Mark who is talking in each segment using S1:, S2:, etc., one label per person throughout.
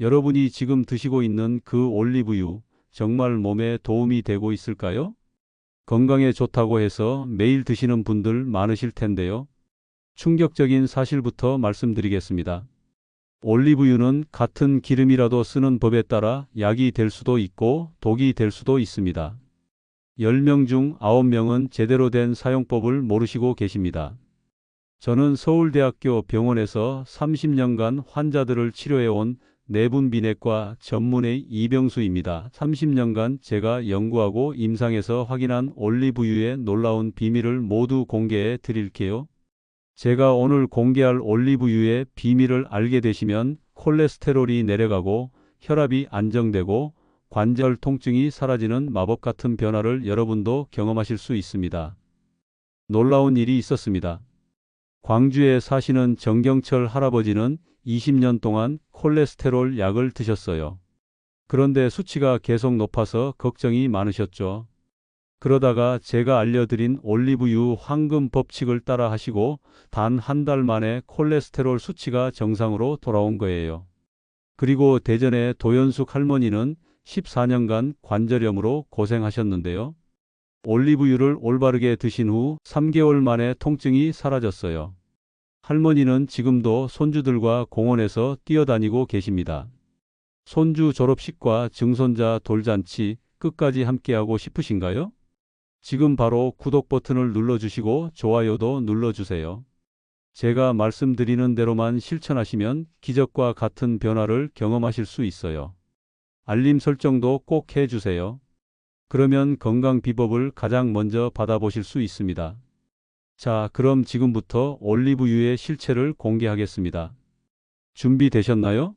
S1: 여러분이 지금 드시고 있는 그 올리브유 정말 몸에 도움이 되고 있을까요? 건강에 좋다고 해서 매일 드시는 분들 많으실 텐데요. 충격적인 사실부터 말씀드리겠습니다. 올리브유는 같은 기름이라도 쓰는 법에 따라 약이 될 수도 있고 독이 될 수도 있습니다. 10명 중 9명은 제대로 된 사용법을 모르시고 계십니다. 저는 서울대학교 병원에서 30년간 환자들을 치료해온 내분비내과 전문의 이병수입니다. 30년간 제가 연구하고 임상에서 확인한 올리브유의 놀라운 비밀을 모두 공개해 드릴게요. 제가 오늘 공개할 올리브유의 비밀을 알게 되시면 콜레스테롤이 내려가고 혈압이 안정되고 관절 통증이 사라지는 마법 같은 변화를 여러분도 경험하실 수 있습니다. 놀라운 일이 있었습니다. 광주에 사시는 정경철 할아버지는 20년 동안 콜레스테롤 약을 드셨어요. 그런데 수치가 계속 높아서 걱정이 많으셨죠. 그러다가 제가 알려드린 올리브유 황금 법칙을 따라 하시고 단 한 달 만에 콜레스테롤 수치가 정상으로 돌아온 거예요. 그리고 대전의 도연숙 할머니는 14년간 관절염으로 고생하셨는데요. 올리브유를 올바르게 드신 후 3개월 만에 통증이 사라졌어요. 할머니는 지금도 손주들과 공원에서 뛰어다니고 계십니다. 손주 졸업식과 증손자 돌잔치 끝까지 함께하고 싶으신가요? 지금 바로 구독 버튼을 눌러주시고 좋아요도 눌러주세요. 제가 말씀드리는 대로만 실천하시면 기적과 같은 변화를 경험하실 수 있어요. 알림 설정도 꼭 해주세요. 그러면 건강 비법을 가장 먼저 받아보실 수 있습니다. 자, 그럼 지금부터 올리브유의 실체를 공개하겠습니다. 준비되셨나요?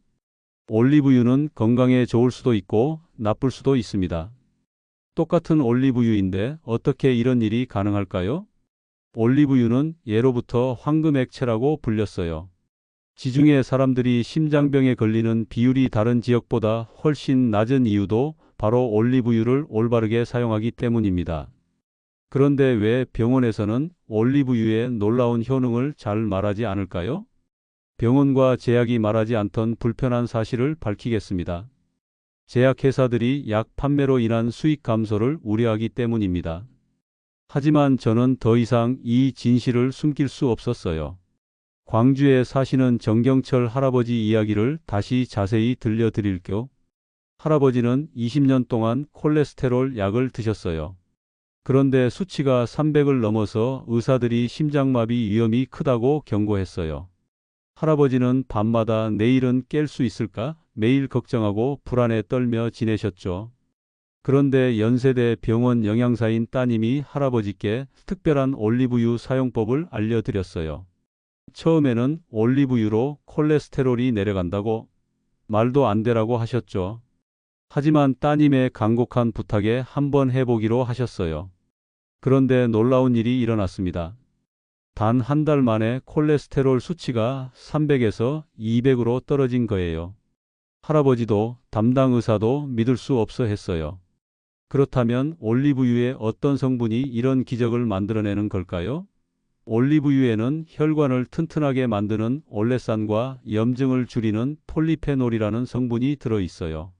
S1: 올리브유는 건강에 좋을 수도 있고 나쁠 수도 있습니다. 똑같은 올리브유인데 어떻게 이런 일이 가능할까요? 올리브유는 예로부터 황금 액체라고 불렸어요. 지중해 사람들이 심장병에 걸리는 비율이 다른 지역보다 훨씬 낮은 이유도 바로 올리브유를 올바르게 사용하기 때문입니다. 그런데 왜 병원에서는 올리브유의 놀라운 효능을 잘 말하지 않을까요? 병원과 제약이 말하지 않던 불편한 사실을 밝히겠습니다. 제약회사들이 약 판매로 인한 수익 감소를 우려하기 때문입니다. 하지만 저는 더 이상 이 진실을 숨길 수 없었어요. 광주에 사시는 정경철 할아버지 이야기를 다시 자세히 들려드릴게요. 할아버지는 20년 동안 콜레스테롤 약을 드셨어요. 그런데 수치가 300을 넘어서 의사들이 심장마비 위험이 크다고 경고했어요. 할아버지는 밤마다 내일은 깰 수 있을까 매일 걱정하고 불안에 떨며 지내셨죠. 그런데 연세대 병원 영양사인 따님이 할아버지께 특별한 올리브유 사용법을 알려드렸어요. 처음에는 올리브유로 콜레스테롤이 내려간다고 말도 안 되라고 하셨죠. 하지만 따님의 간곡한 부탁에 한번 해보기로 하셨어요. 그런데 놀라운 일이 일어났습니다. 단 한 달 만에 콜레스테롤 수치가 300에서 200으로 떨어진 거예요. 할아버지도 담당 의사도 믿을 수 없어 했어요. 그렇다면 올리브유의 어떤 성분이 이런 기적을 만들어내는 걸까요? 올리브유에는 혈관을 튼튼하게 만드는 올레산과 염증을 줄이는 폴리페놀이라는 성분이 들어 있어요.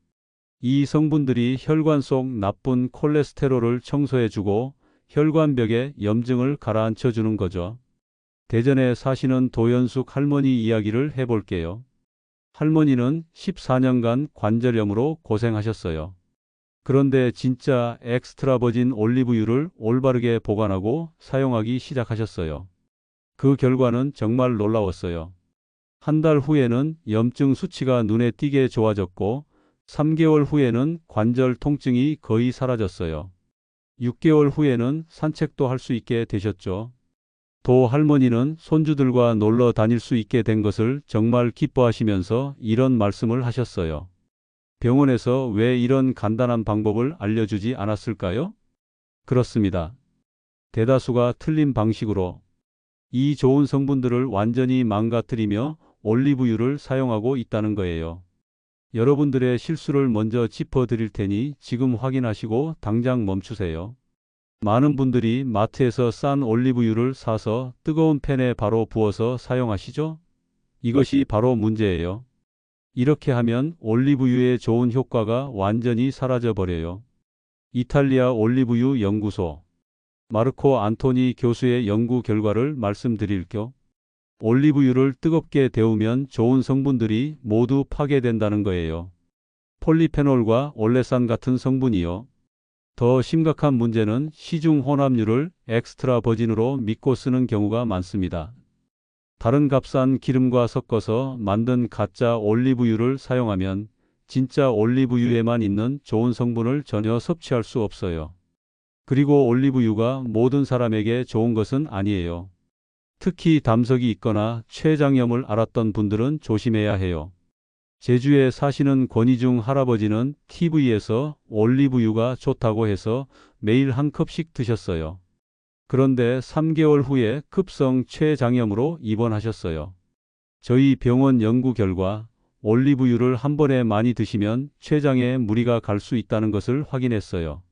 S1: 이 성분들이 혈관 속 나쁜 콜레스테롤을 청소해주고 혈관벽에 염증을 가라앉혀 주는 거죠. 대전에 사시는 도연숙 할머니 이야기를 해볼게요. 할머니는 14년간 관절염으로 고생하셨어요. 그런데 진짜 엑스트라 버진 올리브유를 올바르게 보관하고 사용하기 시작하셨어요. 그 결과는 정말 놀라웠어요. 한 달 후에는 염증 수치가 눈에 띄게 좋아졌고 3개월 후에는 관절 통증이 거의 사라졌어요. 6개월 후에는 산책도 할 수 있게 되셨죠. 도 할머니는 손주들과 놀러 다닐 수 있게 된 것을 정말 기뻐하시면서 이런 말씀을 하셨어요. 병원에서 왜 이런 간단한 방법을 알려주지 않았을까요? 그렇습니다. 대다수가 틀린 방식으로 이 좋은 성분들을 완전히 망가뜨리며 올리브유를 사용하고 있다는 거예요. 여러분들의 실수를 먼저 짚어드릴 테니 지금 확인하시고 당장 멈추세요. 많은 분들이 마트에서 싼 올리브유를 사서 뜨거운 팬에 바로 부어서 사용하시죠? 이것이 바로 문제예요. 이렇게 하면 올리브유의 좋은 효과가 완전히 사라져 버려요. 이탈리아 올리브유 연구소 마르코 안토니 교수의 연구 결과를 말씀드릴게요. 올리브유를 뜨겁게 데우면 좋은 성분들이 모두 파괴된다는 거예요. 폴리페놀과 올레산 같은 성분이요. 더 심각한 문제는 시중 혼합유를 엑스트라 버진으로 믿고 쓰는 경우가 많습니다. 다른 값싼 기름과 섞어서 만든 가짜 올리브유를 사용하면 진짜 올리브유에만 있는 좋은 성분을 전혀 섭취할 수 없어요. 그리고 올리브유가 모든 사람에게 좋은 것은 아니에요. 특히 담석이 있거나 췌장염을 앓았던 분들은 조심해야 해요. 제주에 사시는 권희중 할아버지는 TV에서 올리브유가 좋다고 해서 매일 한 컵씩 드셨어요. 그런데 3개월 후에 급성 췌장염으로 입원하셨어요. 저희 병원 연구 결과 올리브유를 한 번에 많이 드시면 췌장에 무리가 갈 수 있다는 것을 확인했어요.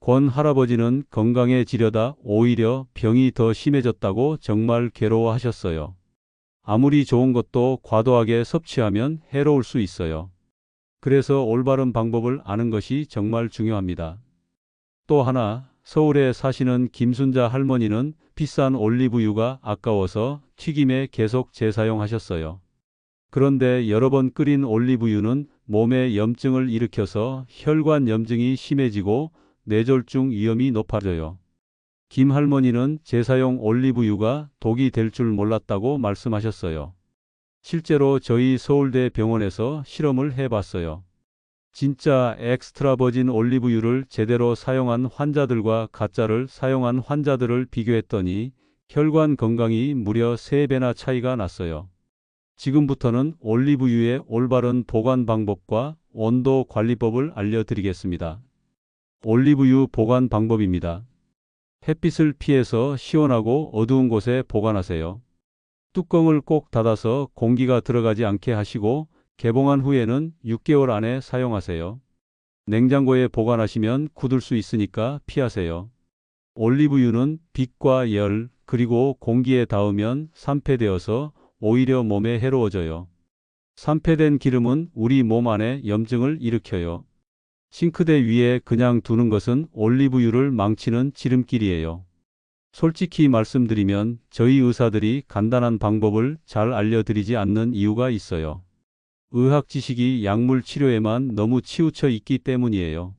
S1: 권 할아버지는 건강해지려다 오히려 병이 더 심해졌다고 정말 괴로워하셨어요. 아무리 좋은 것도 과도하게 섭취하면 해로울 수 있어요. 그래서 올바른 방법을 아는 것이 정말 중요합니다. 또 하나, 서울에 사시는 김순자 할머니는 비싼 올리브유가 아까워서 튀김에 계속 재사용하셨어요. 그런데 여러 번 끓인 올리브유는 몸에 염증을 일으켜서 혈관 염증이 심해지고 뇌졸중 위험이 높아져요. 김 할머니는 재사용 올리브유가 독이 될 줄 몰랐다고 말씀하셨어요. 실제로 저희 서울대 병원에서 실험을 해봤어요. 진짜 엑스트라 버진 올리브유를 제대로 사용한 환자들과 가짜를 사용한 환자들을 비교했더니 혈관 건강이 무려 3배나 차이가 났어요. 지금부터는 올리브유의 올바른 보관 방법과 온도 관리법을 알려드리겠습니다. 올리브유 보관 방법입니다. 햇빛을 피해서 시원하고 어두운 곳에 보관하세요. 뚜껑을 꼭 닫아서 공기가 들어가지 않게 하시고 개봉한 후에는 6개월 안에 사용하세요. 냉장고에 보관하시면 굳을 수 있으니까 피하세요. 올리브유는 빛과 열, 그리고 공기에 닿으면 산패되어서 오히려 몸에 해로워져요. 산패된 기름은 우리 몸 안에 염증을 일으켜요. 싱크대 위에 그냥 두는 것은 올리브유를 망치는 지름길이에요. 솔직히 말씀드리면 저희 의사들이 간단한 방법을 잘 알려드리지 않는 이유가 있어요. 의학 지식이 약물 치료에만 너무 치우쳐 있기 때문이에요.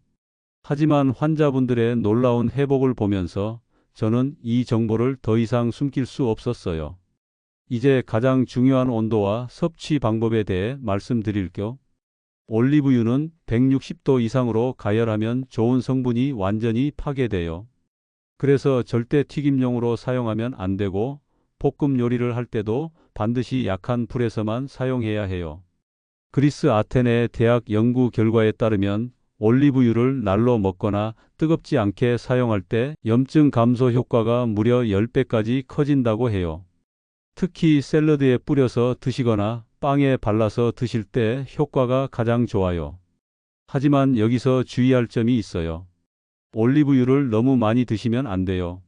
S1: 하지만 환자분들의 놀라운 회복을 보면서 저는 이 정보를 더 이상 숨길 수 없었어요. 이제 가장 중요한 온도와 섭취 방법에 대해 말씀드릴게요. 올리브유는 160도 이상으로 가열하면 좋은 성분이 완전히 파괴돼요. 그래서 절대 튀김용으로 사용하면 안 되고 볶음 요리를 할 때도 반드시 약한 불에서만 사용해야 해요. 그리스 아테네 대학 연구 결과에 따르면 올리브유를 날로 먹거나 뜨겁지 않게 사용할 때 염증 감소 효과가 무려 10배까지 커진다고 해요. 특히 샐러드에 뿌려서 드시거나 빵에 발라서 드실 때 효과가 가장 좋아요. 하지만 여기서 주의할 점이 있어요. 올리브유를 너무 많이 드시면 안 돼요.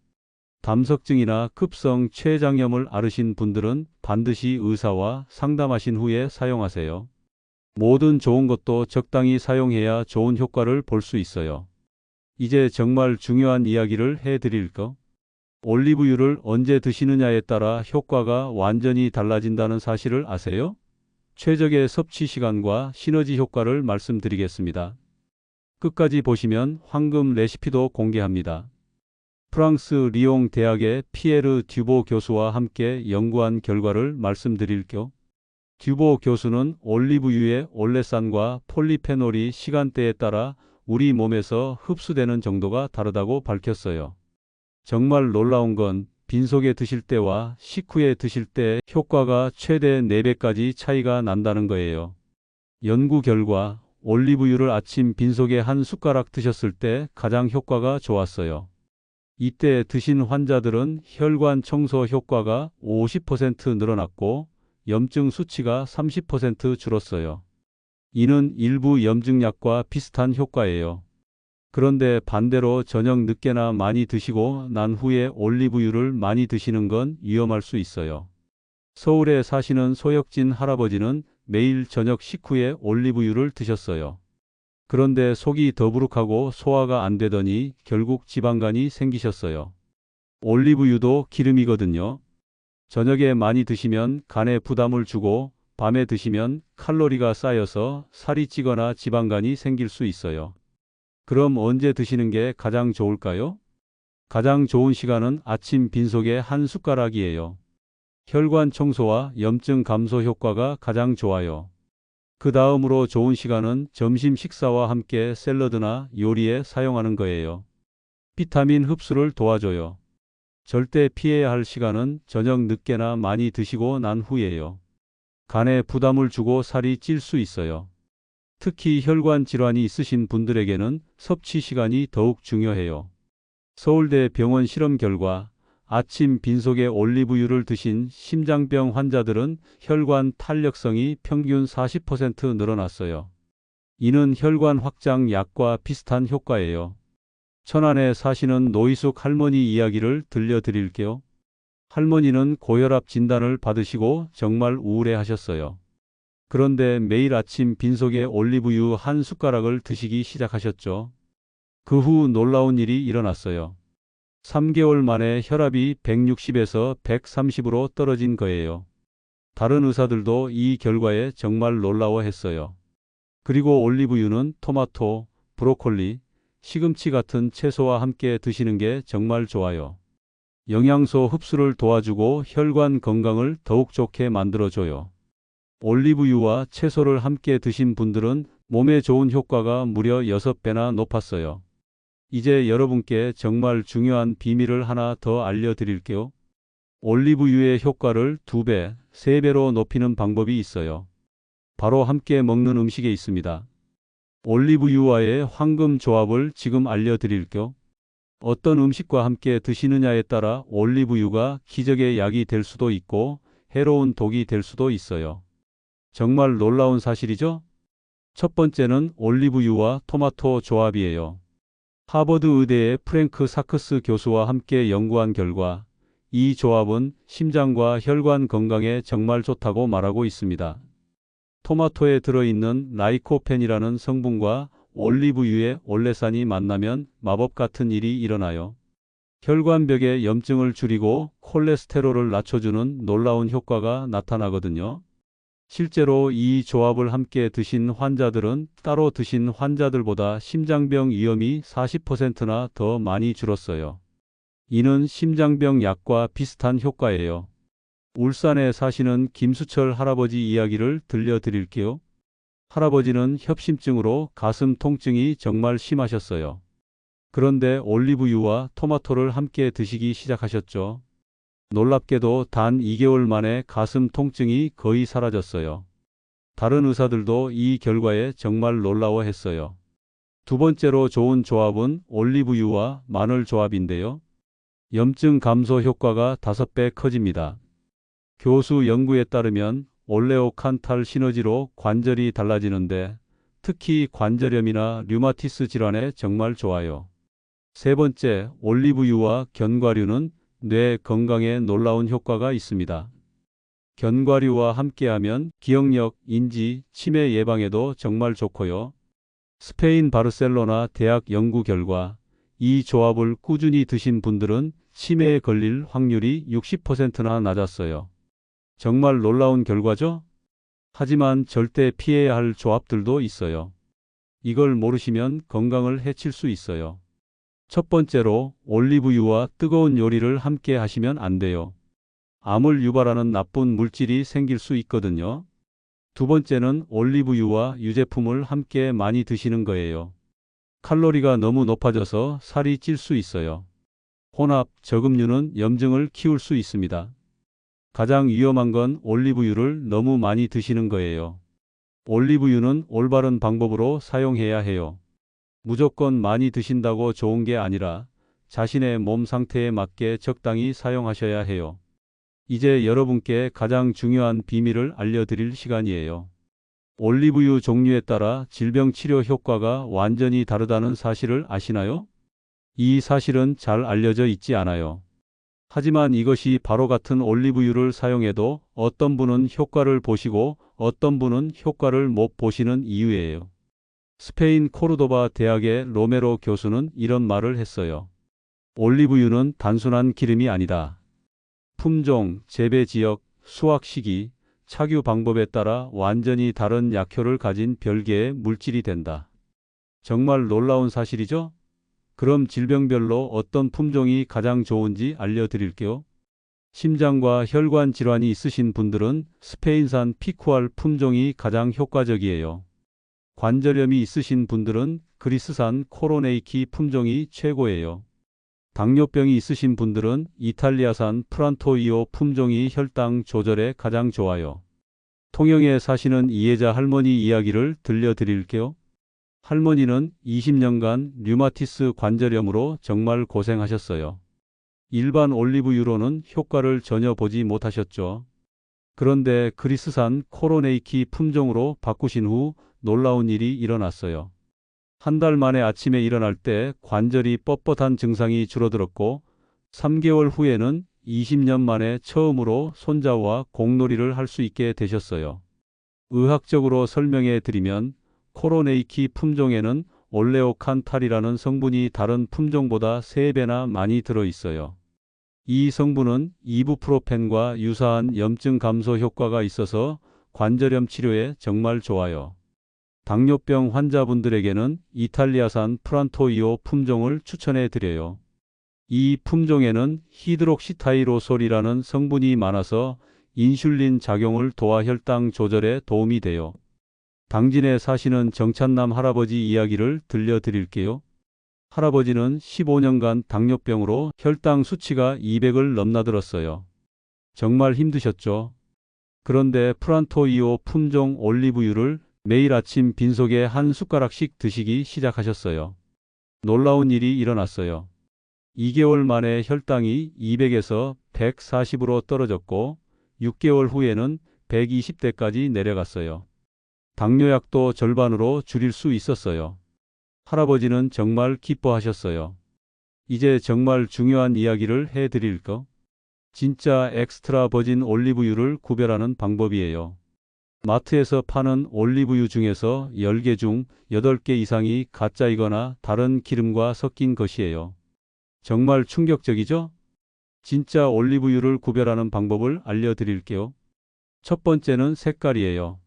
S1: 담석증이나 급성 췌장염을 앓으신 분들은 반드시 의사와 상담하신 후에 사용하세요. 모든 좋은 것도 적당히 사용해야 좋은 효과를 볼 수 있어요. 이제 정말 중요한 이야기를 해드릴까? 올리브유를 언제 드시느냐에 따라 효과가 완전히 달라진다는 사실을 아세요? 최적의 섭취 시간과 시너지 효과를 말씀드리겠습니다. 끝까지 보시면 황금 레시피도 공개합니다. 프랑스 리옹 대학의 피에르 듀보 교수와 함께 연구한 결과를 말씀드릴게요. 듀보 교수는 올리브유의 올레산과 폴리페놀이 시간대에 따라 우리 몸에서 흡수되는 정도가 다르다고 밝혔어요. 정말 놀라운 건 빈속에 드실 때와 식후에 드실 때 효과가 최대 4배까지 차이가 난다는 거예요. 연구 결과 올리브유를 아침 빈속에 한 숟가락 드셨을 때 가장 효과가 좋았어요. 이때 드신 환자들은 혈관 청소 효과가 50% 늘어났고 염증 수치가 30% 줄었어요. 이는 일부 염증약과 비슷한 효과예요. 그런데 반대로 저녁 늦게나 많이 드시고 난 후에 올리브유를 많이 드시는 건 위험할 수 있어요. 서울에 사시는 소혁진 할아버지는 매일 저녁 식후에 올리브유를 드셨어요. 그런데 속이 더부룩하고 소화가 안 되더니 결국 지방간이 생기셨어요. 올리브유도 기름이거든요. 저녁에 많이 드시면 간에 부담을 주고 밤에 드시면 칼로리가 쌓여서 살이 찌거나 지방간이 생길 수 있어요. 그럼 언제 드시는 게 가장 좋을까요? 가장 좋은 시간은 아침 빈속에 한 숟가락이에요. 혈관 청소와 염증 감소 효과가 가장 좋아요. 그 다음으로 좋은 시간은 점심 식사와 함께 샐러드나 요리에 사용하는 거예요. 비타민 흡수를 도와줘요. 절대 피해야 할 시간은 저녁 늦게나 많이 드시고 난 후예요. 간에 부담을 주고 살이 찔 수 있어요. 특히 혈관 질환이 있으신 분들에게는 섭취 시간이 더욱 중요해요. 서울대 병원 실험 결과 아침 빈속에 올리브유를 드신 심장병 환자들은 혈관 탄력성이 평균 40% 늘어났어요. 이는 혈관 확장 약과 비슷한 효과예요. 천안에 사시는 노희숙 할머니 이야기를 들려드릴게요. 할머니는 고혈압 진단을 받으시고 정말 우울해 하셨어요. 그런데 매일 아침 빈속에 올리브유 한 숟가락을 드시기 시작하셨죠. 그 후 놀라운 일이 일어났어요. 3개월 만에 혈압이 160에서 130으로 떨어진 거예요. 다른 의사들도 이 결과에 정말 놀라워했어요. 그리고 올리브유는 토마토, 브로콜리, 시금치 같은 채소와 함께 드시는 게 정말 좋아요. 영양소 흡수를 도와주고 혈관 건강을 더욱 좋게 만들어줘요. 올리브유와 채소를 함께 드신 분들은 몸에 좋은 효과가 무려 6배나 높았어요. 이제 여러분께 정말 중요한 비밀을 하나 더 알려드릴게요. 올리브유의 효과를 2배, 3배로 높이는 방법이 있어요. 바로 함께 먹는 음식에 있습니다. 올리브유와의 황금 조합을 지금 알려드릴게요. 어떤 음식과 함께 드시느냐에 따라 올리브유가 기적의 약이 될 수도 있고 해로운 독이 될 수도 있어요. 정말 놀라운 사실이죠? 첫 번째는 올리브유와 토마토 조합이에요. 하버드 의대의 프랭크 사크스 교수와 함께 연구한 결과 이 조합은 심장과 혈관 건강에 정말 좋다고 말하고 있습니다. 토마토에 들어있는 라이코펜이라는 성분과 올리브유의 올레산이 만나면 마법 같은 일이 일어나요. 혈관벽의 염증을 줄이고 콜레스테롤을 낮춰주는 놀라운 효과가 나타나거든요. 실제로 이 조합을 함께 드신 환자들은 따로 드신 환자들보다 심장병 위험이 40%나 더 많이 줄었어요. 이는 심장병 약과 비슷한 효과예요. 울산에 사시는 김수철 할아버지 이야기를 들려드릴게요. 할아버지는 협심증으로 가슴 통증이 정말 심하셨어요. 그런데 올리브유와 토마토를 함께 드시기 시작하셨죠. 놀랍게도 단 2개월 만에 가슴 통증이 거의 사라졌어요. 다른 의사들도 이 결과에 정말 놀라워했어요. 두 번째로 좋은 조합은 올리브유와 마늘 조합인데요. 염증 감소 효과가 5배 커집니다. 교수 연구에 따르면 올레오칸탈 시너지로 관절이 달라지는데 특히 관절염이나 류마티스 질환에 정말 좋아요. 세 번째, 올리브유와 견과류는 뇌 건강에 놀라운 효과가 있습니다. 견과류와 함께하면 기억력, 인지, 치매 예방에도 정말 좋고요. 스페인 바르셀로나 대학 연구 결과 이 조합을 꾸준히 드신 분들은 치매에 걸릴 확률이 60%나 낮았어요. 정말 놀라운 결과죠? 하지만 절대 피해야 할 조합들도 있어요. 이걸 모르시면 건강을 해칠 수 있어요. 첫 번째로 올리브유와 뜨거운 요리를 함께 하시면 안 돼요. 암을 유발하는 나쁜 물질이 생길 수 있거든요. 두 번째는 올리브유와 유제품을 함께 많이 드시는 거예요. 칼로리가 너무 높아져서 살이 찔 수 있어요. 혼합, 저금류는 염증을 키울 수 있습니다. 가장 위험한 건 올리브유를 너무 많이 드시는 거예요. 올리브유는 올바른 방법으로 사용해야 해요. 무조건 많이 드신다고 좋은 게 아니라 자신의 몸 상태에 맞게 적당히 사용하셔야 해요. 이제 여러분께 가장 중요한 비밀을 알려드릴 시간이에요. 올리브유 종류에 따라 질병 치료 효과가 완전히 다르다는 사실을 아시나요? 이 사실은 잘 알려져 있지 않아요. 하지만 이것이 바로 같은 올리브유를 사용해도 어떤 분은 효과를 보시고 어떤 분은 효과를 못 보시는 이유예요. 스페인 코르도바 대학의 로메로 교수는 이런 말을 했어요. 올리브유는 단순한 기름이 아니다. 품종, 재배 지역, 수확 시기, 착유 방법에 따라 완전히 다른 약효를 가진 별개의 물질이 된다. 정말 놀라운 사실이죠? 그럼 질병별로 어떤 품종이 가장 좋은지 알려드릴게요. 심장과 혈관 질환이 있으신 분들은 스페인산 피쿠알 품종이 가장 효과적이에요. 관절염이 있으신 분들은 그리스산 코로네이키 품종이 최고예요. 당뇨병이 있으신 분들은 이탈리아산 프란토이오 품종이 혈당 조절에 가장 좋아요. 통영에 사시는 이혜자 할머니 이야기를 들려드릴게요. 할머니는 20년간 류마티스 관절염으로 정말 고생하셨어요. 일반 올리브유로는 효과를 전혀 보지 못하셨죠. 그런데 그리스산 코로네이키 품종으로 바꾸신 후 놀라운 일이 일어났어요. 한 달 만에 아침에 일어날 때 관절이 뻣뻣한 증상이 줄어들었고 3개월 후에는 20년 만에 처음으로 손자와 공놀이를 할 수 있게 되셨어요. 의학적으로 설명해 드리면 코로네이키 품종에는 올레오칸탈이라는 성분이 다른 품종보다 3배나 많이 들어 있어요. 이 성분은 이부프로펜과 유사한 염증 감소 효과가 있어서 관절염 치료에 정말 좋아요. 당뇨병 환자분들에게는 이탈리아산 프란토이오 품종을 추천해 드려요. 이 품종에는 히드록시타이로솔이라는 성분이 많아서 인슐린 작용을 도와 혈당 조절에 도움이 돼요. 당진에 사시는 정찬남 할아버지 이야기를 들려드릴게요. 할아버지는 15년간 당뇨병으로 혈당 수치가 200을 넘나들었어요. 정말 힘드셨죠? 그런데 프란토이오 품종 올리브유를 매일 아침 빈속에 한 숟가락씩 드시기 시작하셨어요. 놀라운 일이 일어났어요. 2개월 만에 혈당이 200에서 140으로 떨어졌고 6개월 후에는 120대까지 내려갔어요. 당뇨약도 절반으로 줄일 수 있었어요. 할아버지는 정말 기뻐하셨어요. 이제 정말 중요한 이야기를 해드릴 거. 진짜 엑스트라 버진 올리브유를 구별하는 방법이에요. 마트에서 파는 올리브유 중에서 10개 중 8개 이상이 가짜이거나 다른 기름과 섞인 것이에요. 정말 충격적이죠? 진짜 올리브유를 구별하는 방법을 알려드릴게요. 첫 번째는 색깔이에요.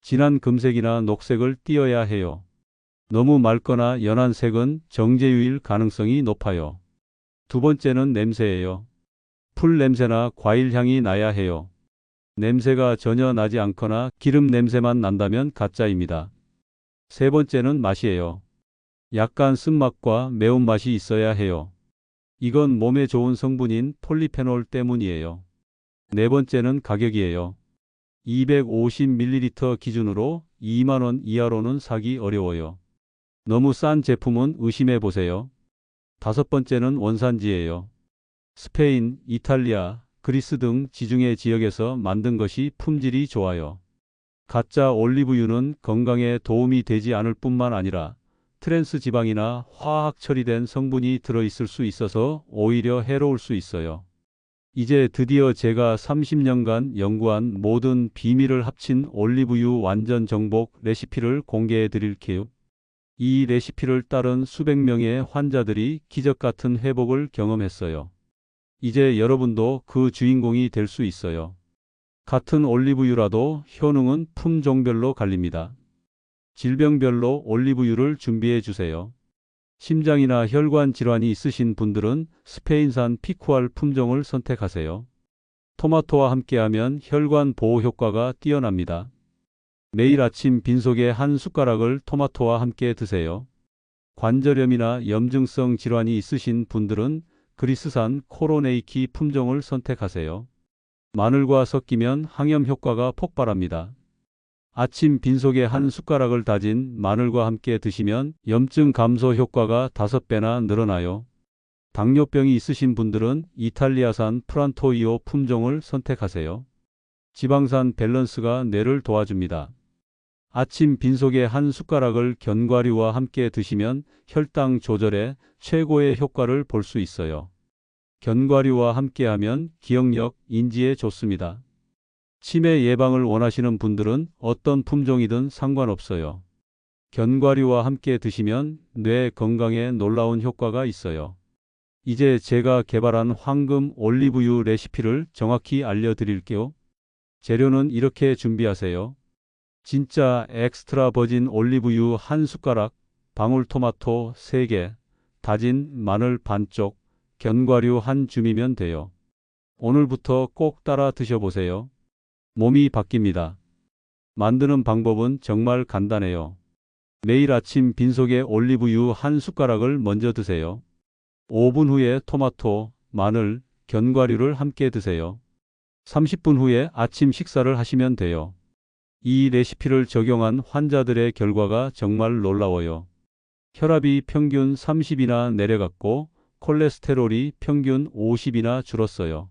S1: 진한 금색이나 녹색을 띄어야 해요. 너무 맑거나 연한 색은 정제유일 가능성이 높아요. 두 번째는 냄새예요. 풀 냄새나 과일 향이 나야 해요. 냄새가 전혀 나지 않거나 기름 냄새만 난다면 가짜입니다. 세 번째는 맛이에요. 약간 쓴맛과 매운맛이 있어야 해요. 이건 몸에 좋은 성분인 폴리페놀 때문이에요. 네 번째는 가격이에요. 250ml 기준으로 2만원 이하로는 사기 어려워요. 너무 싼 제품은 의심해 보세요. 다섯 번째는 원산지예요. 스페인, 이탈리아, 그리스 등 지중해 지역에서 만든 것이 품질이 좋아요. 가짜 올리브유는 건강에 도움이 되지 않을 뿐만 아니라 트랜스 지방이나 화학 처리된 성분이 들어있을 수 있어서 오히려 해로울 수 있어요. 이제 드디어 제가 30년간 연구한 모든 비밀을 합친 올리브유 완전 정복 레시피를 공개해 드릴게요. 이 레시피를 따른 수백 명의 환자들이 기적 같은 회복을 경험했어요. 이제 여러분도 그 주인공이 될 수 있어요. 같은 올리브유라도 효능은 품종별로 갈립니다. 질병별로 올리브유를 준비해 주세요. 심장이나 혈관 질환이 있으신 분들은 스페인산 피쿠알 품종을 선택하세요. 토마토와 함께하면 혈관 보호 효과가 뛰어납니다. 매일 아침 빈속에 한 숟가락을 토마토와 함께 드세요. 관절염이나 염증성 질환이 있으신 분들은 그리스산 코로네이키 품종을 선택하세요. 마늘과 섞이면 항염 효과가 폭발합니다. 아침 빈속에 한 숟가락을 다진 마늘과 함께 드시면 염증 감소 효과가 5배나 늘어나요. 당뇨병이 있으신 분들은 이탈리아산 프란토이오 품종을 선택하세요. 지방산 밸런스가 뇌를 도와줍니다. 아침 빈속에 한 숟가락을 견과류와 함께 드시면 혈당 조절에 최고의 효과를 볼 수 있어요. 견과류와 함께하면 기억력, 인지에 좋습니다. 치매 예방을 원하시는 분들은 어떤 품종이든 상관없어요. 견과류와 함께 드시면 뇌 건강에 놀라운 효과가 있어요. 이제 제가 개발한 황금 올리브유 레시피를 정확히 알려드릴게요. 재료는 이렇게 준비하세요. 진짜 엑스트라 버진 올리브유 한 숟가락, 방울토마토 3개, 다진 마늘 반쪽, 견과류 한 줌이면 돼요. 오늘부터 꼭 따라 드셔보세요. 몸이 바뀝니다. 만드는 방법은 정말 간단해요. 매일 아침 빈속에 올리브유 한 숟가락을 먼저 드세요. 5분 후에 토마토, 마늘, 견과류를 함께 드세요. 30분 후에 아침 식사를 하시면 돼요. 이 레시피를 적용한 환자들의 결과가 정말 놀라워요. 혈압이 평균 30이나 내려갔고 콜레스테롤이 평균 50이나 줄었어요.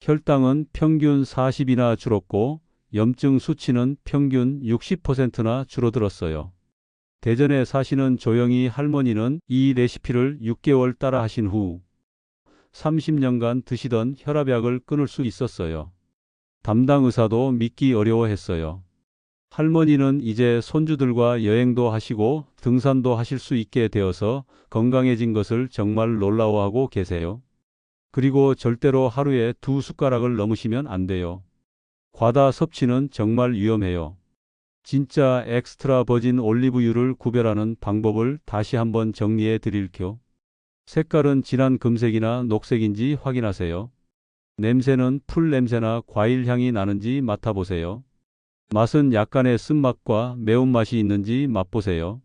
S1: 혈당은 평균 40이나 줄었고 염증 수치는 평균 60%나 줄어들었어요. 대전에 사시는 조영희 할머니는 이 레시피를 6개월 따라 하신 후 30년간 드시던 혈압약을 끊을 수 있었어요. 담당 의사도 믿기 어려워했어요. 할머니는 이제 손주들과 여행도 하시고 등산도 하실 수 있게 되어서 건강해진 것을 정말 놀라워하고 계세요. 그리고 절대로 하루에 두 숟가락을 넘으시면 안 돼요. 과다 섭취는 정말 위험해요. 진짜 엑스트라 버진 올리브유를 구별하는 방법을 다시 한번 정리해 드릴게요. 색깔은 진한 금색이나 녹색인지 확인하세요. 냄새는 풀 냄새나 과일 향이 나는지 맡아보세요. 맛은 약간의 쓴맛과 매운맛이 있는지 맛보세요.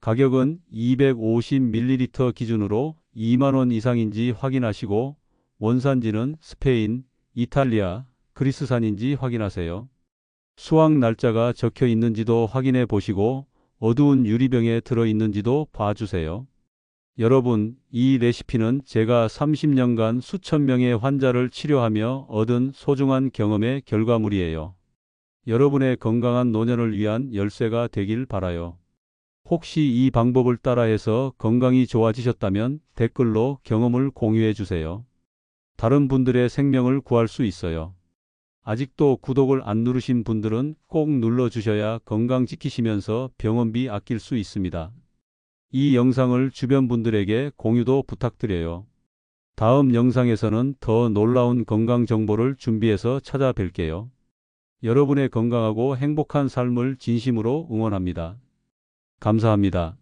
S1: 가격은 250ml 기준으로 2만원 이상인지 확인하시고 원산지는 스페인, 이탈리아, 그리스산인지 확인하세요. 수확 날짜가 적혀 있는지도 확인해 보시고 어두운 유리병에 들어 있는지도 봐주세요. 여러분, 이 레시피는 제가 30년간 수천 명의 환자를 치료하며 얻은 소중한 경험의 결과물이에요. 여러분의 건강한 노년을 위한 열쇠가 되길 바라요. 혹시 이 방법을 따라해서 건강이 좋아지셨다면 댓글로 경험을 공유해 주세요. 다른 분들의 생명을 구할 수 있어요. 아직도 구독을 안 누르신 분들은 꼭 눌러 주셔야 건강 지키시면서 병원비 아낄 수 있습니다. 이 영상을 주변 분들에게 공유도 부탁드려요. 다음 영상에서는 더 놀라운 건강 정보를 준비해서 찾아뵐게요. 여러분의 건강하고 행복한 삶을 진심으로 응원합니다. 감사합니다.